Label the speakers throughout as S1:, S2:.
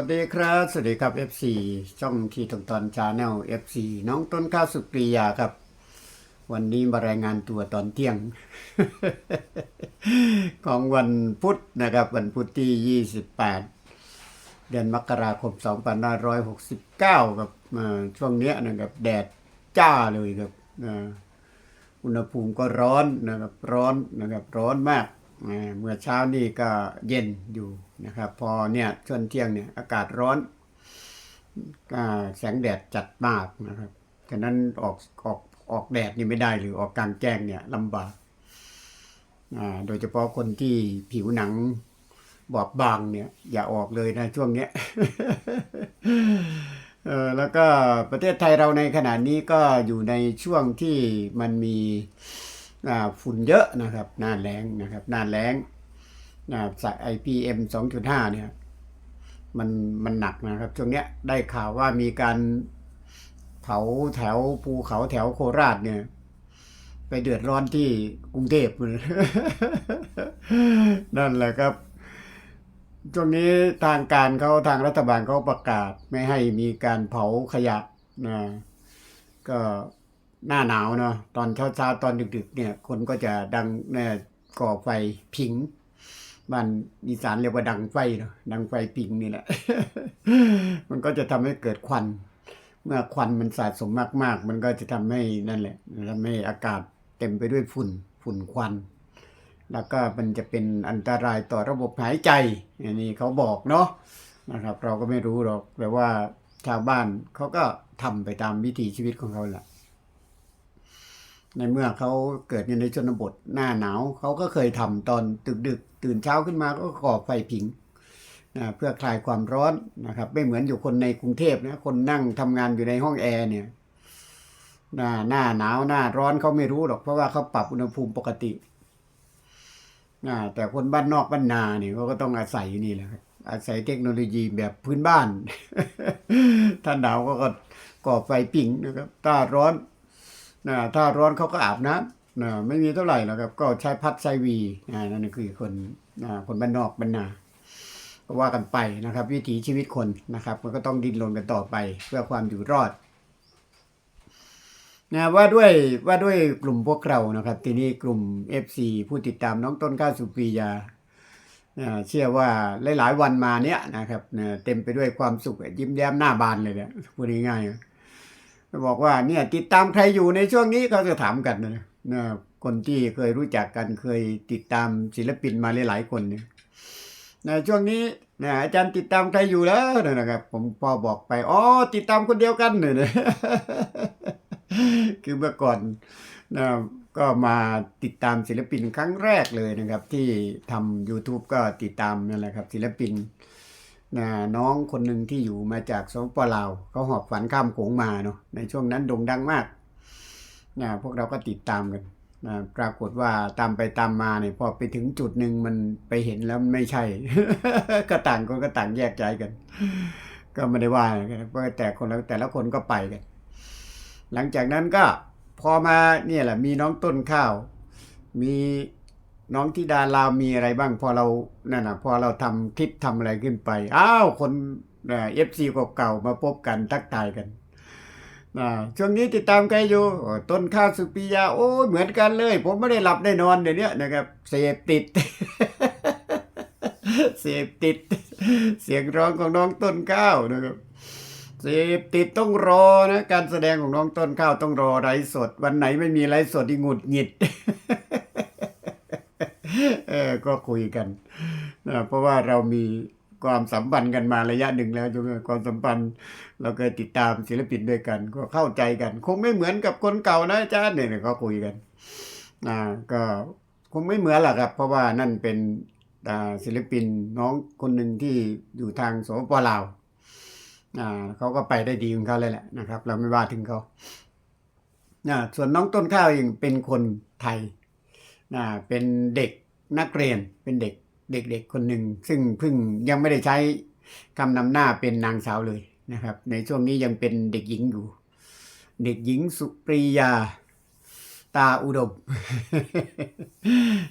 S1: วัสดีครับ สวัสดีครับ FC ช่องทีทงตอนชาแนล FC น้องต้นข้าวสุปรียาครับ วันนี้มารายงานตัวตอนเที่ยง ของวันพุธนะครับ วันพุธที่ 28 เดือนมกราคม 2569ครับอ่าช่วงเนี้ยนะครับ แดดจ้าเลยครับอุณหภูมิก็ร้อนนะครับ ร้อนนะครับ ร้อนมาก เมื่อเช้านี่ก็เย็นอยู่ นะครับพอเนี่ยช่วงเที่ยงเนี่ยอากาศร้อนอแสงแดดจัดมากนะครับฉะนั้นออกออกออกแดดนี่ไม่ได้หรือออกกลางแจ้งเนี่ยลำบากโดยเฉพาะคนที่ผิวหนังบอบบางเนี่ย อย่าออกเลยนะช่วงเนี้ยเออแล้วก็ประเทศไทยเราในขณะนี้ก็อยู่ในช่วงที่มันมีฝุ่นเยอะนะครับหน้าแล้งนะครับหน้าแล้ง อ่าสาย IPM 2.5 เนี่ยมันมันหนักนะครับช่วงเนี้ยได้ข่าวว่ามีการเผาแถวภูเขาแถวโคราชเนี่ย ไปเดือดร้อนที่กรุงเทพนั่นแหละครับช่วงนี้ทางการเขาทางรัฐบาลเขาประกาศไม่ให้มีการเผาขยะนะก็หน้าหนาวเนาะตอนเช้าเช้าๆตอนดึกๆเนี่ย คนก็จะดังเนี่ยก่อไฟผิง บ้านอีสานเรียกว่าดังไฟเนาะดังไฟผิงนี่แหละ มันก็จะทำให้เกิดควัน เมื่อควันมันสะสมมาก ๆ มันก็จะทำให้นั่นแหละทำให้อากาศเต็มไปด้วยฝุ่นฝุ่นควัน แล้วก็มันจะเป็นอันตรายต่อระบบหายใจอันนี้เขาบอกเนาะนะครับ เราก็ไม่รู้หรอกแต่ว่าชาวบ้านเขาก็ทำไปตามวิถีชีวิตของเขาแหละ ในเมื่อเขาเกิดอยู่ในชนบทหน้าหนาวเขาก็เคยทำตอนตึกดึกตื่นเช้าขึ้นมาก็ก่อไฟผิงนะเพื่อคลายความร้อนนะครับ ไม่เหมือนอยู่คนในกรุงเทพนะคนนั่งทำงานอยู่ในห้องแอร์เนี่ยหน้าหน้าหนาวหน้าร้อนเขาไม่รู้หรอก เพราะว่าเขาปรับอุณหภูมิปกติอ่าแต่คนบ้านนอกบ้านนาเนี่ยเขาก็ต้องอาศัยนี่แหละอาศัยเทคโนโลยีแบบพื้นบ้านถ้าหนาวก็ก็ก่อไฟปิ่งนะครับถ้าร้อน นะถ้าร้อนเขาก็อาบน้ำนะไม่มีเท่าไหร่หรอกครับ ก็ใช้พัดใช้วีอ่านั่นคือคนอ่าคนบ้านนอกบ้านนาก็ว่ากันไปนะครับ วิถีชีวิตคนนะครับ มันก็ต้องดิ้นรนกันต่อไปเพื่อความอยู่รอดนะว่าด้วยว่าด้วยกลุ่มพวกเรานะครับ ทีนี้กลุ่ม FC ผู้ติดตามน้องต้นข้าวสุปรียาเชื่อว่าหลาย ๆ วันมาเนี้ยนะครับนะเต็มไปด้วยความสุขยิ้มแย้มหน้าบานเลยเนี่ยพูดง่ายๆ บอกว่าเนี่ยติดตามใครอยู่ในช่วงนี้เขาจะถามกันนะนะคนที่เคยรู้จักกันเคยติดตามศิลปินมาหลายๆคนเนี่ยนะช่วงนี้นะอาจารย์ติดตามใครอยู่แล้วนะครับ ผมพอบอกไปอ๋อติดตามคนเดียวกันเนี่ยนะคือเมื่อก่อนนะก็มาติดตามศิลปินครั้งแรกเลยนะครับ ที่ทำ YouTube ก็ติดตามนั่นแหละครับ ศิลปิน นะน้องคนหนึ่งที่อยู่มาจากสปปลาวเขาหอบฝันข้ามโขงมาเนาะในช่วงนั้นโด่งดังมากนะพวกเราก็ติดตามกันนะปรากฏว่าตามไปตามมาเนี่ยพอไปถึงจุดหนึ่งมันไปเห็นแล้วไม่ใช่ ก็ต่างคนก็ต่างแยกใจกัน ก็ไม่ได้ว่าแต่คนแต่ละคนก็ไปกัน หลังจากนั้นก็พอมาเนี่ยแหละมีน้องต้นข้าว มี น้องธิดาลาวมีอะไรบ้างพอเรานั่นนะพอเราทำคลิปทำอะไรขึ้นไป อ้าวคนเอฟซีเก่าๆมาพบกันทักทายกันอ่าช่วงนี้ติดตามใครอยู่ต้นข้าวสุปิยา โอ้เหมือนกันเลย ผมไม่ได้หลับได้นอนเดี๋ยวนี้นะครับ เสพติด เสพติด เสียงร้องของน้องต้นข้าวนะครับเสพติดต้องรอนะ การแสดงของน้องต้นข้าวต้องรอไลฟ์สด วันไหนไม่มีไลฟ์สดที่หงุดหงิด เออก็คุยกันนะเพราะว่าเรามีความสัมพันธ์กันมาระยะหนึ่งแล้วจุงความสัมพันธ์เราเคยติดตามศิลปินด้วยกัน ก็เข้าใจกัน คงไม่เหมือนกับคนเก่านะอาจารย์เนี่ยก็คุยกันอ่าก็คงไม่เหมือนหรอกครับ เพราะว่านั่นเป็นศิลปินน้องคนหนึ่งที่อยู่ทางสปปลาวอ่าเขาก็ไปได้ดีของเขาเลยแหละนะครับ เราไม่ว่าถึงเขาอ่าส่วนน้องต้นข้าวเองเป็นคนไทยอ่าเป็นเด็ก นักเรียนเป็นเด็กเด็กๆคนหนึ่ง ซึ่งเพิ่งยังไม่ได้ใช้คำนำหน้าเป็นนางสาวเลยนะครับ ในช่วงนี้ยังเป็นเด็กหญิงอยู่ เด็กหญิงสุปรียาตาอุดม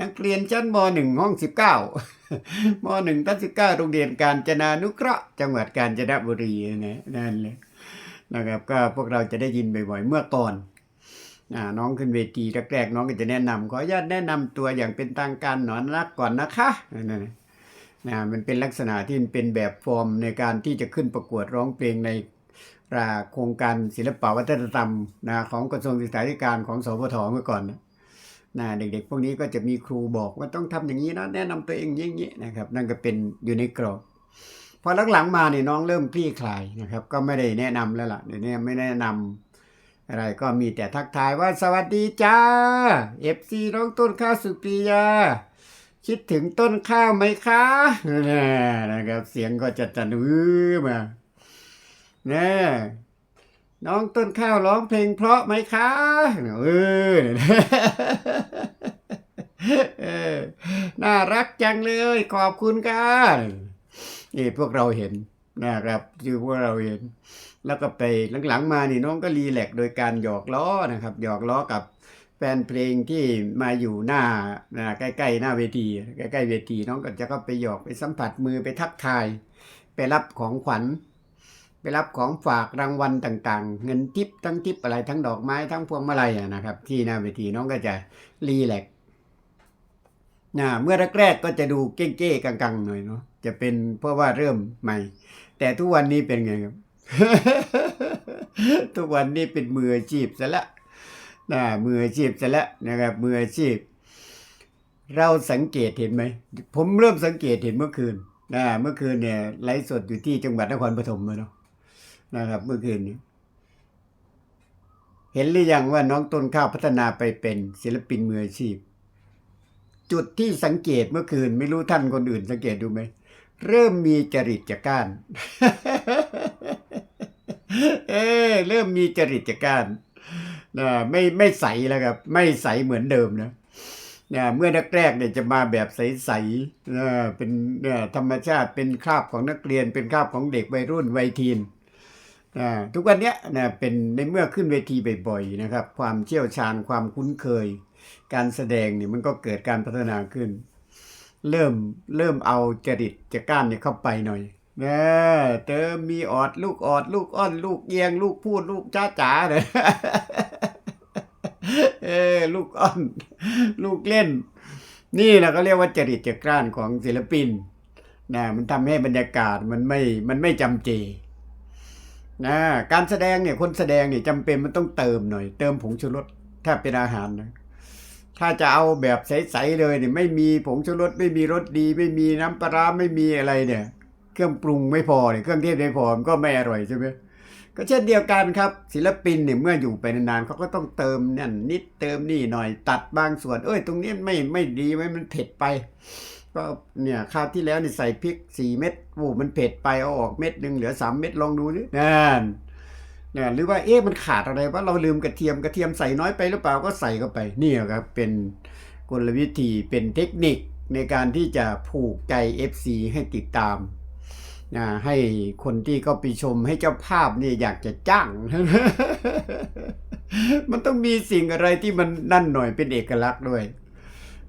S1: นักเรียนชั้นมหนึ่งห้องสิบเก้ามหนึ่งทัศเก้าโรงเรียนการจนานุเคราะห์จังหวัดกาญจนบุรีนะนั่นเลยนะครับก็พวกเราจะได้ยินบ่อยๆ เมื่อก่อน น้องขึ้นเวทีแรกๆน้องก็จะแนะนำขออนุญาตแนะนำตัวอย่างเป็นทางการหนอนรักก่อนนะคะนั่นนะนะมันเป็นลักษณะที่เป็นแบบฟอร์มในการที่จะขึ้นประกวดร้องเพลงในอ่าโครงการศิลปวัฒนธรรมนะของกระทรวงศึกษาธิการของสพทเมื่อก่อนนะนะเด็กๆ พวกนี้ก็จะมีครูบอกว่าต้องทำอย่างนี้นะแนะนำตัวเองอย่างนี้นะครับ นั่นก็เป็นอยู่ในกรอบพอหลังๆมาเนี่ยน้องเริ่มคลี่คลายนะครับ ก็ไม่ได้แนะนำแล้วล่ะเดี๋ยวนี้ไม่แนะนำ อะไรก็มีแต่ทักทายว่าสวัสดีจ้าเอฟซีน้องต้นข้าวสุปียาคิดถึงต้นข้าวไหมคะนี่นะครับ เสียงก็จะจะนื้อมาเนี่ยน้องต้นข้าวร้องเพลงเพราะไหมคะเออน่ารักจังเลย ขอบคุณค่ะนี่พวกเราเห็น นะครับคือพวกเราเห็น แล้วก็ไปหลังๆมานี่น้องก็รีแลกซ์โดยการหยอกล้อนะครับหยอกล้อกับแฟนเพลงที่มาอยู่หน้านะใกล้ๆหน้าเวทีใกล้ๆเวทีน้องก็จะก็ไปหยอกไปสัมผัสมือไปทักทาย ไปรับของขวัญ ไปรับของฝากรางวัลต่างๆ เงินทิปทั้งทิปอะไรทั้งดอกไม้ทั้งพวงมาลัยนะครับ ที่หน้าเวทีน้องก็จะรีแลกซ์นะเมื่อแรกๆก็จะดูเก้งๆกังๆหน่อยเนาะจะเป็นเพราะว่าเริ่มใหม่ แต่ทุกวันนี้เป็นไงครับ ทุกวันนี้เป็นมืออาชีพซะละนะมืออาชีพซะละนะครับมืออาชีพ เราสังเกตเห็นไหม ผมเริ่มสังเกตเห็นเมื่อคืนนะเมื่อคืนเนี่ยไลฟ์สดอยู่ที่จังหวัดนครปฐมเลยเนาะนะครับ เมื่อคืนนี้เห็นหรือยังว่าน้องต้นข้าวพัฒนาไปเป็นศิลปินมืออาชีพ จุดที่สังเกตเมื่อคืน ไม่รู้ท่านคนอื่นสังเกตดูไหม เริ่มมีจริตจักร้านเออเริ่มมีจริตจักร้านนะไม่ไม่ใสแล้วครับ ไม่ใสเหมือนเดิมนะนะเมื่อนักแรกเนี่ยจะมาแบบใสๆนะเป็นนี่ยธรรมชาติเป็นคราบของนักเรียน เป็นคราบของเด็กวัยรุ่นวัยทีนอ่าทุกวันเนี้ยนะเป็นในเมื่อขึ้นเวทีบ่อยๆนะครับ ความเชี่ยวชาญความคุ้นเคย การแสดงเนี่ยมันก็เกิดการพัฒนาขึ้น เริ่มเริ่มเอาจริตจะก้านเนี่ยเข้าไปหน่อยนะเติมมีออดลูกออด ลูกอ้อน ลูกเอียง ลูกพูดลูกจ้าจ๋าเลยเออลูกอ้อน ลูกเล่น นี่แหละก็เรียกว่าจริตจักร้านของศิลปินนะมันทำให้บรรยากาศมันไม่มันไม่จำเจนะการแสดงเนี่ยคนแสดงเนี่ยจำเป็นมันต้องเติมหน่อย เติมผงชูรสถ้าเป็นอาหารนะ ถ้าจะเอาแบบใสๆเลยเนี่ยไม่มีผงชูรสไม่มีรสดี ไม่มีน้ำปลาไม่มีอะไรเนี่ย เครื่องปรุงไม่พอเนี่ยเครื่องเทศไม่พอมันก็ไม่อร่อยใช่ไหมก็เช่นเดียวกันครับศิลปินเนี่ยเมื่ออยู่ไปนานๆเขาก็ต้องเติมนั่นนิดเติมนี่หน่อยตัดบางส่วน เอ้ย ตรงนี้ไม่ไม่ดีไว้มันเผ็ดไป ก็เนี่ยคราวที่แล้วนี่ใส่พริกสี่เม็ดโอ้มันเผ็ดไปเอาออกเม็ดหนึ่งเหลือสามเม็ดลองดูดินั่น นี่ยหรือว่าเอ๊ะมันขาดอะไรว่าเราลืมกระเทียมกระเทียมใส่น้อยไปหรือเปล่าก็ใส่เข้าไปนี่ครับเป็นกลวิธีเป็นเทคนิคในการที่จะผูกใจ FC ให้ติดตามนะให้คนที่เขาไปชมให้เจ้าภาพเนี่ยอยากจะจ้าง มันต้องมีสิ่งอะไรที่มันนั่นหน่อยเป็นเอกลักษณ์ด้วย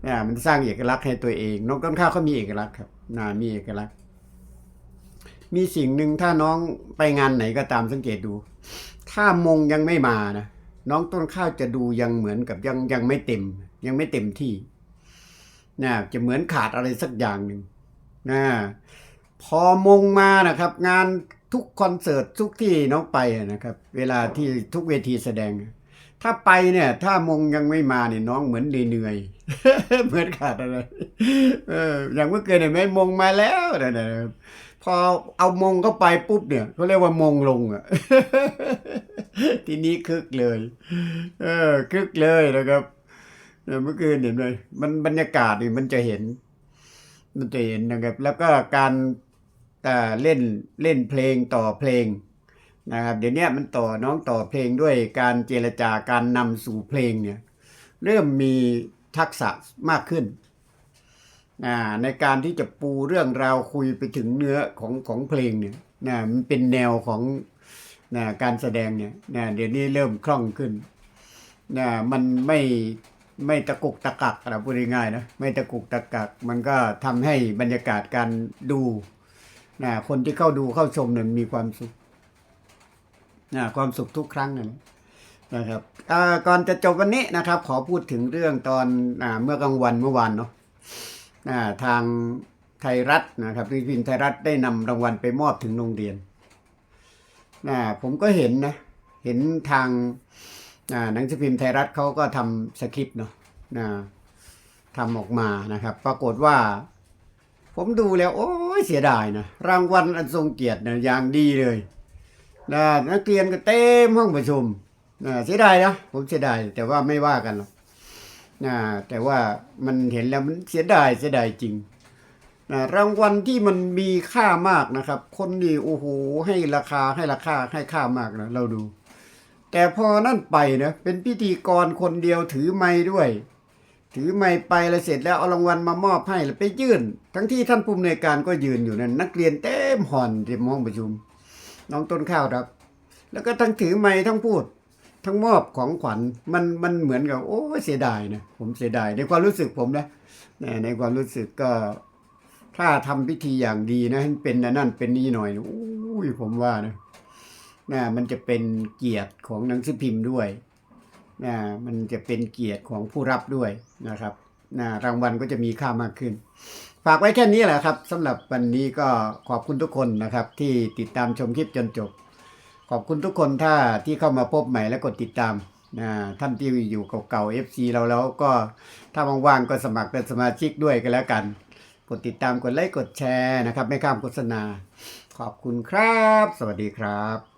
S1: นะมันสร้างเอกลักษณ์ให้ตัวเองน้องต้นข้าวเขามีเอกลักษณ์ครับนะมีเอกลักษณ์ มีสิ่งหนึ่งถ้าน้องไปงานไหนก็ตามสังเกตดู ถ้ามงยังไม่มานะน้องต้นข้าวจะดูยังเหมือนกับยังยังไม่เต็ม ยังไม่เต็มที่นะจะเหมือนขาดอะไรสักอย่างหนึ่งนะพอมงมานะครับ งานทุกคอนเสิร์ตทุกที่น้องไปนะครับ เวลาที่ทุกเวทีแสดง ถ้าไปเนี่ย ถ้ามงยังไม่มาเนี่ยน้องเหมือนเหนื่อยเหมือนขาดอะไรเอออย่างเมื่อคืนเห็นไหมมงมาแล้วนะนะ พอเอามงเข้าไปปุ๊บเนี่ยเขาเรียกว่ามงลงอะ ทีนี้คึกเลย เออ คึกเลยนะครับเมื่อคืนเห็นไหมมันบรรยากาศนี่มันจะเห็น มันจะเห็นนะครับ แล้วก็การอ่เล่นเล่นเพลงต่อเพลงนะครับ เดี๋ยวนี้มันต่อน้องต่อเพลงด้วยการเจรจาการนำสู่เพลงเนี่ย เริ่มมีทักษะมากขึ้น ในการที่จะปูเรื่องราวคุยไปถึงเนื้อของของเพลงเนี่ยนะมันเป็นแนวของนะการแสดงเนี่ยนะเดี๋ยวนี้เริ่มคล่องขึ้นนะมันไม่ไม่ตะกุกตะกักนะพูดง่ายๆนะไม่ตะกุกตะกัก มันก็ทำให้บรรยากาศการดูนะคนที่เข้าดูเข้าชมเนี่ยมีความสุขนะความสุขทุกครั้งนะนะครับก่อนจะจบวันนี้นะครับ ขอพูดถึงเรื่องตอนอเมื่อกลางวันเมื่อวานเนาะ ทางไทยรัฐนะครับพี่พิมพ์ไทยรัฐได้นำรางวัลไปมอบถึงโรงเรียนนะผมก็เห็นนะ เห็นทางหนังสือพิมพ์ไทยรัฐเขาก็ทำสคริปต์เนาะนะทำออกมานะครับ ปรากฏว่า ผมดูแล้วโอ้ยเสียดายนะ รางวัลอันทรงเกียรตินะอย่างดีเลยนะนักเรียนก็เต็มห้องประชุมนะเสียดายนะ ผมเสียดายแต่ว่าไม่ว่ากันหรอก นะแต่ว่ามันเห็นแล้วมันเสียดายเสียดายจริงนะรางวัลที่มันมีค่ามากนะครับ คนนี่โอ้โหให้ราคาให้ราคาให้ค่ามากนะเราดู แต่พอนั่นไปนะเป็นพิธีกรคนเดียวถือไม้ด้วย ถือไม้ไปแล้วเสร็จแล้วเอารางวัลมามอบให้แล้วไปยื่น ทั้งที่ท่านผู้อำนวยการก็ยืนอยู่นั่นนักเรียนเต็มหอนเต็มห้องประชุม น้องต้นข้าวครับ แล้วก็ทั้งถือไม้ทั้งพูด ทั้งมอบของขวัญมันมันเหมือนกับโอ้เสียดายนะผมเสียดายในความรู้สึกผมนะนในความรู้สึกก็ ถ้าทำพิธีอย่างดีนะเป็นนั่นเป็นนี่หน่อยโอ้ยผมว่านะนะมันจะเป็นเกียรติของหนังสือพิมพ์ด้วยนะมันจะเป็นเกียรติของผู้รับด้วยนะครับนะรางวัลก็จะมีค่ามากขึ้น ฝากไว้แค่นี้แหละครับสำหรับวันนี้ก็ขอบคุณทุกคนนะครับ ที่ติดตามชมคลิปจนจบ ขอบคุณทุกคนถ้าที่เข้ามาพบใหม่และกดติดตามนะท่านที่อยู่เก่าๆ FC เราแล้วก็ถ้าว่างๆก็สมัครเป็นสมาชิกด้วยกันแล้วกัน กดติดตามกดไลค์กดแชร์นะครับ ไม่ข้ามโฆษณา ขอบคุณครับ สวัสดีครับ